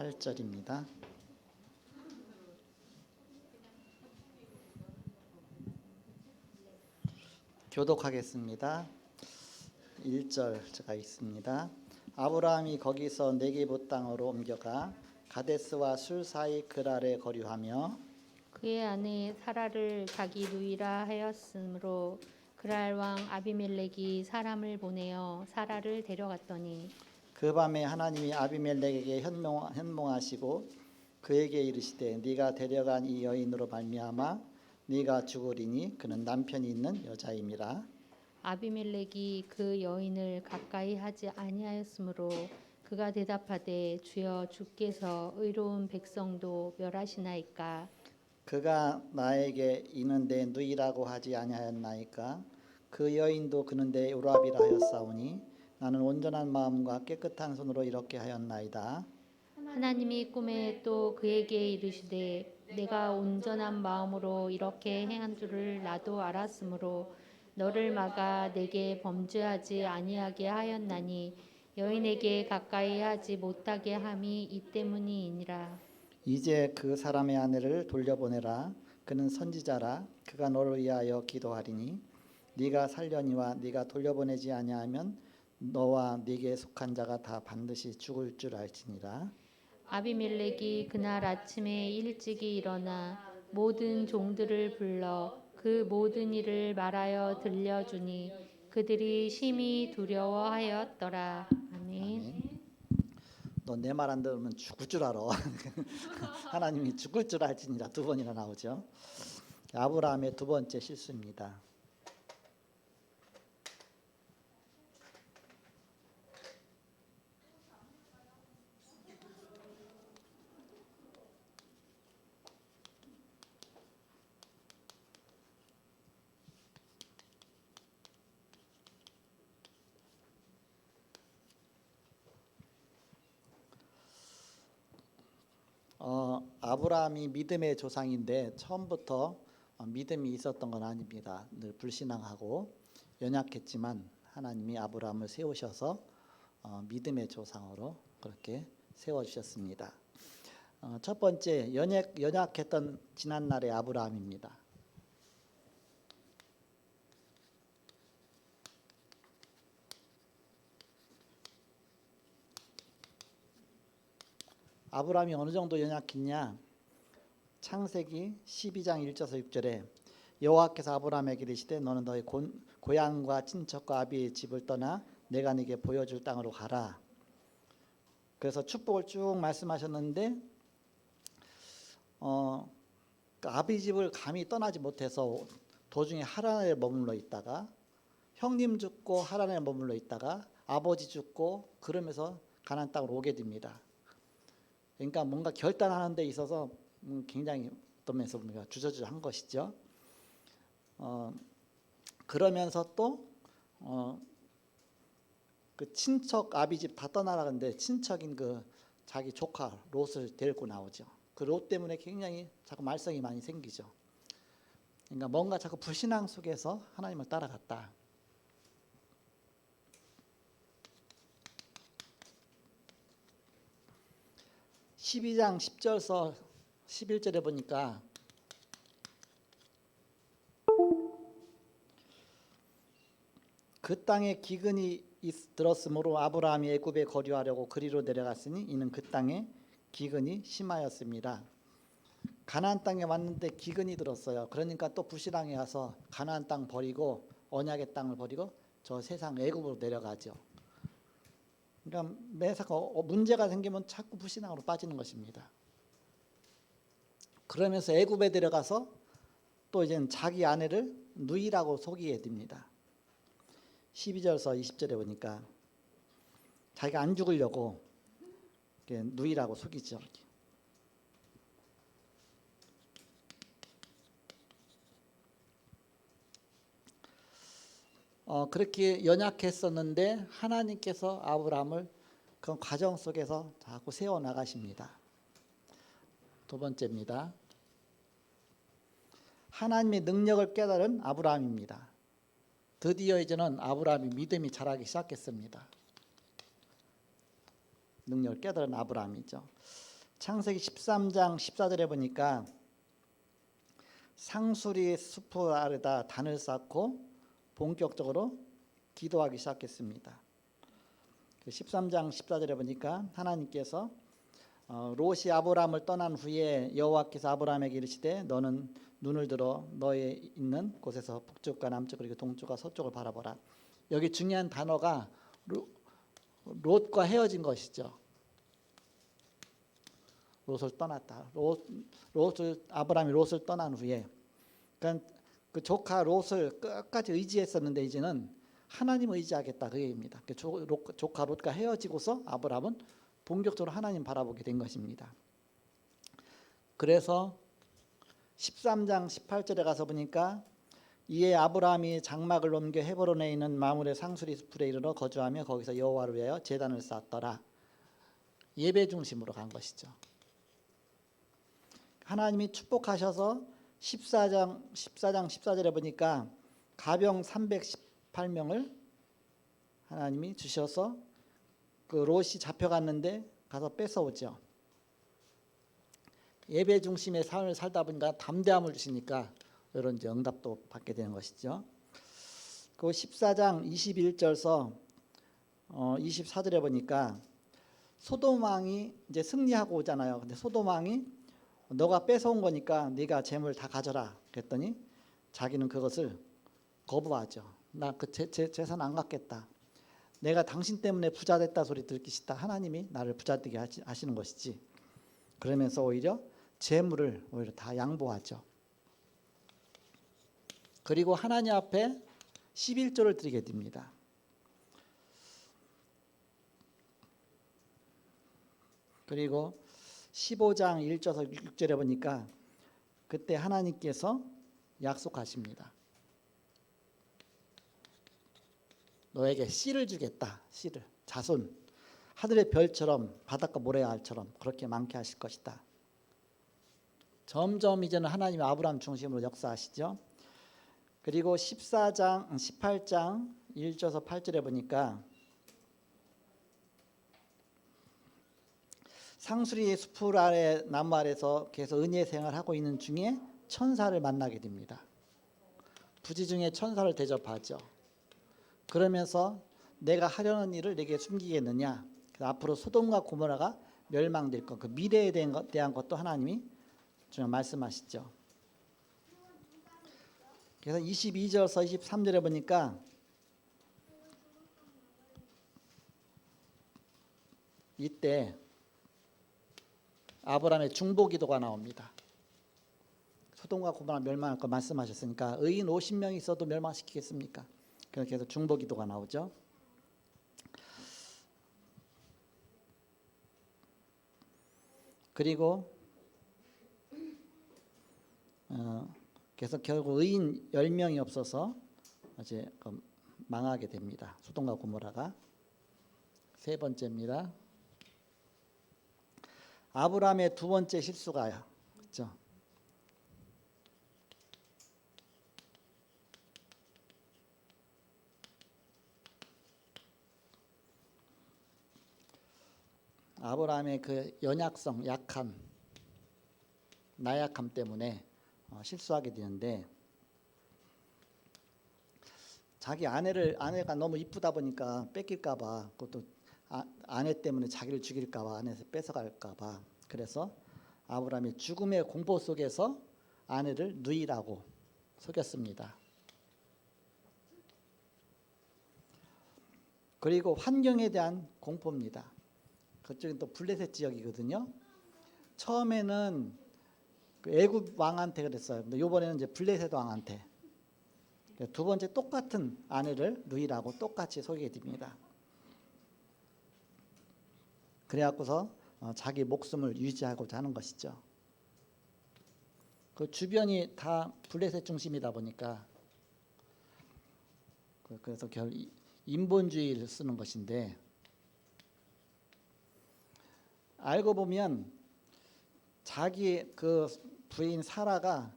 8절입니다. 교독하겠습니다. 1절 제가 있습니다. 아브라함이 거기서 네게보 땅으로 옮겨가 가데스와 술 사이 그랄에 거류하며 그의 아내 사라를 자기 누이라 하였으므로 그랄 왕 아비멜렉이 사람을 보내어 사라를 데려갔더니 그 밤에 하나님이 아비멜렉에게 현몽, 현몽하시고 그에게 이르시되 네가 데려간 이 여인으로 말미암아 네가 죽으리니 그는 남편이 있는 여자임이라. 아비멜렉이 그 여인을 가까이 하지 아니하였으므로 그가 대답하되 주여 주께서 의로운 백성도 멸하시나이까? 그가 나에게 이는데 누이라고 하지 아니하였나이까? 그 여인도 그는데 요랍이라 하였사오니 나는 온전한 마음과 깨끗한 손으로 이렇게 하였나이다. 하나님이 꿈에 또 그에게 이르시되 내가 온전한 마음으로 이렇게 행한 줄을 나도 알았으므로 너를 막아 내게 범죄하지 아니하게 하였나니 여인에게 가까이 하지 못하게 함이 이 때문이니라. 이제 그 사람의 아내를 돌려보내라. 그는 선지자라. 그가 너를 위하여 기도하리니 네가 살려니와 네가 돌려보내지 아니하면 너와 네게 속한 자가 다 반드시 죽을 줄 알지니라. 아비멜렉이 그날 아침에 일찍이 일어나 모든 종들을 불러 그 모든 일을 말하여 들려주니 그들이 심히 두려워하였더라. 아멘. 너내 말 안 들으면 죽을 줄 알아. 하나님이 죽을 줄 알지니라 두 번이나 나오죠. 아브라함의 두 번째 실수입니다 어, 아브라함이 믿음의 조상인데 처음부터 어, 믿음이 있었던 건 아닙니다. 늘 불신앙하고 연약했지만 하나님이 아브라함을 세우셔서 어, 믿음의 조상으로 그렇게 세워 주셨습니다. 어, 첫 번째 연약 연약했던 지난 날의 아브라함입니다. 아브라함이 어느 정도 연약했냐? 창세기 12장 1절에서 6절에 여호와께서 아브라함에게 이르시되 너는 너의 고, 고향과 친척과 아비의 집을 떠나 내가 네게 보여줄 땅으로 가라. 그래서 축복을 쭉 말씀하셨는데 어, 그 아비 집을 감히 떠나지 못해서 도중에 하란에 머물러 있다가 형님 죽고 하란에 머물러 있다가 아버지 죽고 그러면서 가나안 땅으로 오게 됩니다. 그러니까 뭔가 결단하는 데 있어서 음, 굉장히 어떤 면에서 우리가 주저주저한 것이죠. 어, 그러면서 또 어, 그 친척 아비집 다 떠나라는데 친척인 그 자기 조카 롯을 데리고 나오죠. 그 롯 때문에 굉장히 자꾸 말썽이 많이 생기죠. 그러니까 뭔가 자꾸 불신앙 속에서 하나님을 따라갔다. (12장 10절서 11절에 보니까 그 땅에 기근이 있- 들었으므로 아브라함이 애굽에 거류하려고 그리로 내려갔으니 이는 그 땅에 기근이 심하였습니다. 가나안 땅에 왔는데 기근이 들었어요. 그러니까 또 불신앙에 와서 가나안 땅 버리고 언약의 땅을 버리고 저 세상 애굽으로 내려가죠. 그러니까 매사가 어, 문제가 생기면 자꾸 불신앙으로 빠지는 것입니다. 그러면서 애굽에 들어가서 또 이제 자기 아내를 누이라고 속이게 됩니다. 12절서 20절에 보니까 자기가 안 죽으려고 누이라고 속이죠. 어, 그렇게 연약했었는데 하나님께서 아브라함을 그 과정 속에서 자꾸 세워 나가십니다. 두 번째입니다. 하나님의 능력을 깨달은 아브라함입니다. 드디어 이제는 아브라함이 믿음이 자라기 시작했습니다. 능력을 깨달은 아브라함이죠. 창세기 13장 14절에 보니까 상수리 숲 아래다 단을 쌓고 본격적으로 기도하기 시작했습니다. 그 13장 14절에 보니까 하나님께서 어, 롯이 아브라함을 떠난 후에 여호와께서 아브라함에게 이르시되 너는 눈을 들어 너의 있는 곳에서 북쪽과 남쪽 그리고 동쪽과 서쪽을 바라보라. 여기 중요한 단어가 로- 롯과 헤어진 것이죠. 롯을 떠났다. 롯, 롯을 아브라함이 롯을 떠난 후에 그러니까 그 조카 롯을 끝까지 의지했었는데 이제는 하나님 의지하겠다 그 얘기입니다. 그 조, 롯, 조카 롯과 헤어지고서 아브라함은 본격적으로 하나님 바라보게 된 것입니다. 그래서 13장 18절에 가서 보니까 이에 아브라함이 장막을 옮겨 헤브론에 있는 마물의 상수리 숲에 이르러 거주하며 거기서 여호와를 위하여 제단을 쌓았더라. 예배 중심으로 간 것이죠. 하나님이 축복하셔서 14장 14장 14절에 보니까 가병 318명을 하나님이 주셔서 그 롯이 잡혀갔는데 가서 뺏어오죠. 예배 중심의 삶을 살다 보니까 담대함을 주시니까 이런 이제 응답도 받게 되는 것이죠. 그 14장 21절서 어 24절에 보니까 소돔 왕이 이제 승리하고 오잖아요. 근데 소돔 왕이 너가 뺏어온 거니까 네가 재물 다 가져라 그랬더니 자기는 그것을 거부하죠. 나 그 재산 안 갖겠다. 내가 당신 때문에 부자 됐다 소리 듣기 싫다. 하나님이 나를 부자 되게 하시- 하시는 것이지. 그러면서 오히려 재물을 오히려 다 양보하죠. 그리고 하나님 앞에 11조를 드리게 됩니다. 그리고 15장 1절에서 6절에 보니까 그때 하나님께서 약속하십니다. 너에게 씨를 주겠다. 씨를 자손 하늘의 별처럼 바닷가 모래알처럼 그렇게 많게 하실 것이다. 점점 이제는 하나님이 아브라함 중심으로 역사하시죠. 그리고 14장 18장 1절에서 8절에 보니까 상수리의 숲을 아래 나무 아래서 계속 은혜 생활 하고 있는 중에 천사를 만나게 됩니다. 부지 중에 천사를 대접하죠. 그러면서 내가 하려는 일을 내게 숨기겠느냐? 앞으로 소돔과 고모라가 멸망될 것, 그 미래에 대한, 것, 대한 것도 하나님이 좀 말씀하시죠. 그래서 22절에서 23절에 보니까 이때 아브라함의 중보기도가 나옵니다. 소돔과 고모라 멸망할 거 말씀하셨으니까 의인 50명 있어도 멸망시키겠습니까? 그렇게 해서 중보기도가 나오죠. 그리고 어, 그래서 결국 의인 10명이 없어서 이제 그 망하게 됩니다. 소돔과 고모라가 세 번째입니다. 아브라함의 두 번째 실수가 있죠. 아브라함의 그 연약성, 약함, 나약함 때문에 어, 실수하게 되는데 자기 아내를 아내가 너무 이쁘다 보니까 뺏길까봐 그것도 아, 아내 때문에 자기를 죽일까봐 아내에서 뺏어갈까봐 그래서 아브라함이 죽음의 공포 속에서 아내를 누이라고 속였습니다. 그리고 환경에 대한 공포입니다. 그쪽은 또 블레셋 지역이거든요. 처음에는 그 애굽 왕한테 그랬어요. 이번에는 이제 블레셋 왕한테 두 번째 똑같은 아내를 누이라고 똑같이 속이게 됩니다. 그래갖고서 어, 자기 목숨을 유지하고자 하는 것이죠. 그 주변이 다 블레셋 중심이다 보니까 그- 그래서 결 인본주의를 쓰는 것인데 알고 보면 자기 그 부인 사라가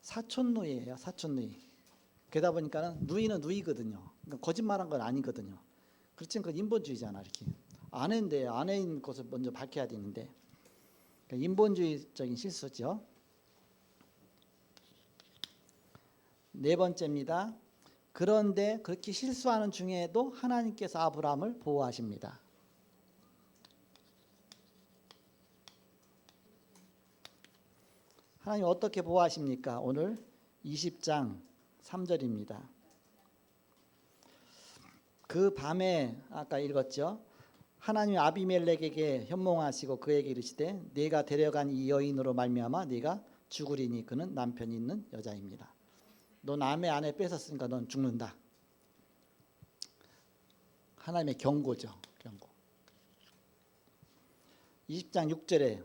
사촌 누이예요. 사촌 누이. 그러다 보니까는 누이는 누이거든요. 그러니까 거짓말한 건 아니거든요. 그렇지만 그 인본주의잖아 이렇게. 아내인데 아내인 것을 먼저 밝혀야 되는데 그러니까 인본주의적인 실수죠. 네 번째입니다. 그런데 그렇게 실수하는 중에도 하나님께서 아브라함을 보호하십니다. 하나님 어떻게 보호하십니까? 오늘 20장 3절입니다. 그 밤에 아까 읽었죠. 하나님이 아비멜렉에게 현몽하시고 그에게 이르시되 네가 데려간 이 여인으로 말미암아 네가 죽으리니 그는 남편이 있는 여자입니다. 너 남의 아내 뺏었으니까 넌 죽는다. 하나님의 경고죠. 경고. 20장 6절에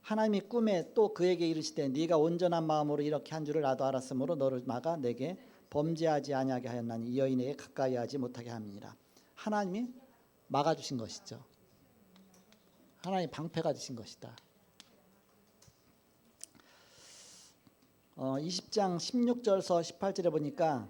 하나님이 꿈에 또 그에게 이르시되 네가 온전한 마음으로 이렇게 한 줄을 나도 알았으므로 너를 막아 내게 범죄하지 아니하게 하였나니 이 여인에게 가까이 하지 못하게 함이니라. 하나님이 막아 주신 것이죠. 하나님 방패가 되신 것이다. 어, 20장 16절서 18절에 보니까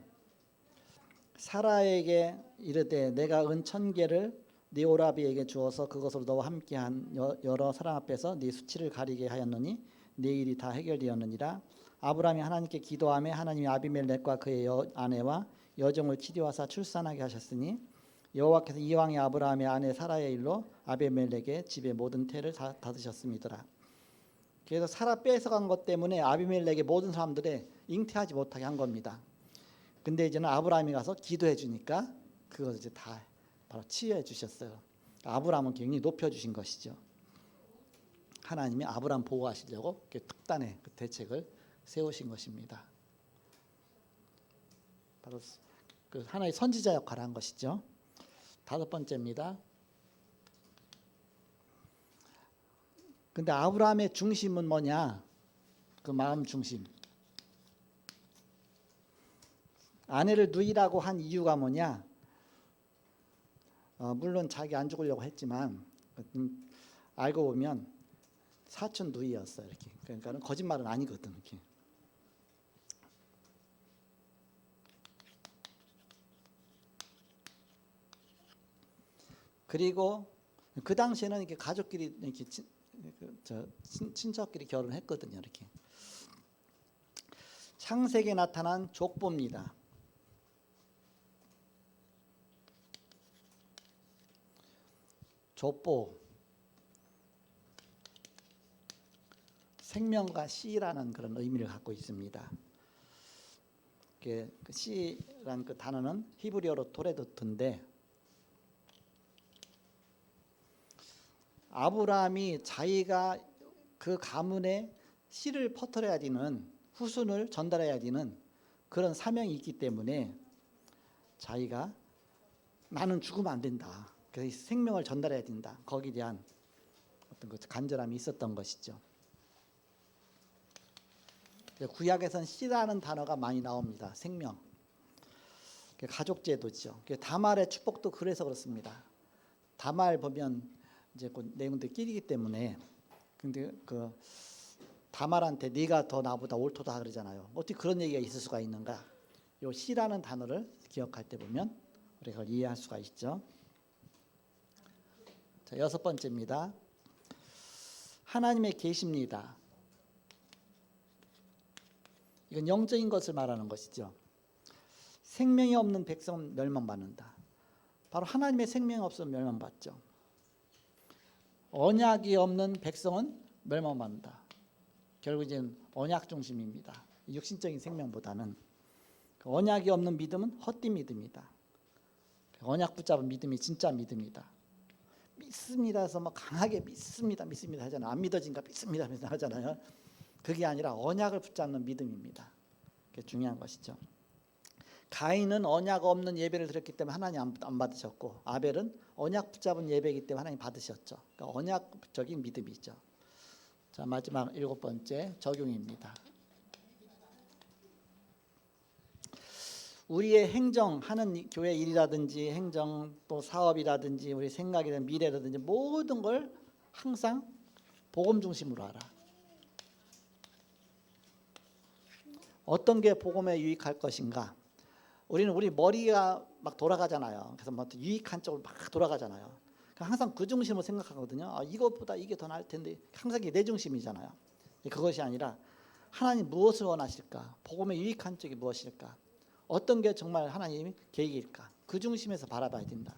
사라에게 이르되 내가 은 천 개를 네 오라비에게 주어서 그것으로 너와 함께한 여- 여러 사람 앞에서 네 수치를 가리게 하였노니 내 일이 다 해결되었느니라 아브라함이 하나님께 기도하며 하나님이 아비멜렉과 그의 여, 아내와 여종을 치료하사 출산하게 하셨으니 여호와께서 이왕의 아브라함의 아내 사라의 일로 아비멜렉의 집의 모든 태를 다 닫으셨음이더라. 그래서 사라 뺏어간 것 때문에 아비멜렉의 모든 사람들의 잉태하지 못하게 한 겁니다. 근데 이제는 아브라함이 가서 기도해 주니까 그것을 이제 다 바로 치유해 주셨어요. 아브라함은 굉장히 높여 주신 것이죠. 하나님이 아브라함 보호하시려고 특단의 그 대책을 세우신 것입니다. 바로 그 하나의 선지자 역할을 한 것이죠. 다섯 번째입니다. 근데 아브라함의 중심은 뭐냐? 그 마음 중심. 아내를 누이라고 한 이유가 뭐냐? 어, 물론 자기 안 죽으려고 했지만 음, 알고 보면 사촌 누이였어요. 이렇게 그러니까는 거짓말은 아니거든. 이렇게. 그리고 그 당시에는 이렇게 가족끼리 이렇게 친, 그, 저, 친, 친척끼리 결혼했거든요. 이렇게 창세기에 나타난 족보입니다. 족보 생명과 씨라는 그런 의미를 갖고 있습니다. 그 씨란 그 단어는 히브리어로 토레도트인데 아브라함이 자기가 그 가문에 씨를 퍼뜨려야 되는 후손을 전달해야 되는 그런 사명이 있기 때문에 자기가 나는 죽으면 안 된다. 그래서 생명을 전달해야 된다. 거기에 대한 어떤 그 간절함이 있었던 것이죠. 구약에선 씨라는 단어가 많이 나옵니다. 생명. 가족 제도죠. 다말의 축복도 그래서 그렇습니다. 다말 보면 이제 그 내용들 끼리기 때문에 근데 그 다말한테 네가 더 나보다 옳도다 그러잖아요. 어떻게 그런 얘기가 있을 수가 있는가? 요 씨라는 단어를 기억할 때 보면 우리가 이해할 수가 있죠. 자, 여섯 번째입니다. 하나님의 계십니다. 이건 영적인 것을 말하는 것이죠. 생명이 없는 백성은 멸망받는다. 바로 하나님의 생명이 없으면 멸망받죠. 언약이 없는 백성은 멸망받는다. 결국 이제는 언약 중심입니다. 육신적인 생명보다는 그 언약이 없는 믿음은 헛된 믿음이다. 언약 붙잡은 믿음이 진짜 믿음이다. 믿습니다 해서 뭐 강하게 믿습니다 믿습니다 하잖아요. 안 믿어진가 믿습니다 믿습니다 하잖아요. 그게 아니라 언약을 붙잡는 믿음입니다. 그게 중요한 것이죠. 가인은 언약 없는 예배를 드렸기 때문에 하나님 안, 안 받으셨고 아벨은 언약 붙잡은 예배이기 때문에 하나님 받으셨죠. 그러니까 언약적인 믿음이죠. 자 마지막 일곱 번째 적용입니다. 우리의 행정 하는 교회 일이라든지 행정 또 사업이라든지 우리 생각이든 미래라든지 모든 걸 항상 복음 중심으로 알아. 어떤 게 복음에 유익할 것인가? 우리는 우리 머리가 막 돌아가잖아요. 그래서 뭐 유익한 쪽으로 막 돌아가잖아요. 항상 그 중심으로 생각하거든요. 아, 이것보다 이게 더 나을 텐데 항상 이게 내 중심이잖아요. 그것이 아니라 하나님 무엇을 원하실까? 복음의 유익한 쪽이 무엇일까? 어떤 게 정말 하나님 계획일까? 그 중심에서 바라봐야 된다.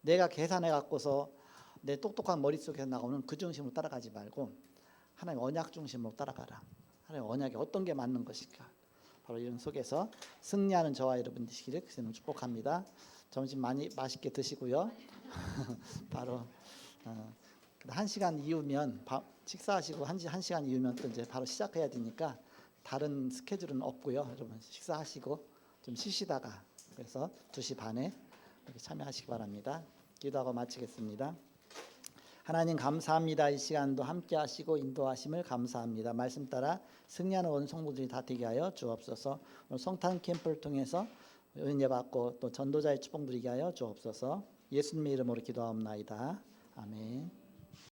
내가 계산해 갖고서 내 똑똑한 머릿속에 나오는 그 중심으로 따라가지 말고 하나님 언약 중심으로 따라가라. 하나님 언약이 어떤 게 맞는 것일까? 바로 이런 속에서 승리하는 저와 여러분 되시기를 그리스도로 축복합니다. 점심 많이 맛있게 드시고요. 바로 어, 한 시간 이후면 바- 식사하시고 한, 시- 한 시간 이후면 또 이제 바로 시작해야 되니까 다른 스케줄은 없고요. 여러분 식사하시고 좀 쉬시다가 그래서 2시 반에 참여하시기 바랍니다. 기도하고 마치겠습니다. 하나님 감사합니다. 이 시간도 함께 하시고 인도하심을 감사합니다. 말씀 따라 승리하는 온 성도들이 다 되게 하여 주옵소서. 성탄 캠프를 통해서 은혜 받고 또 전도자의 축복 누리게 하여 주옵소서. 예수님의 이름으로 기도하옵나이다. 아멘.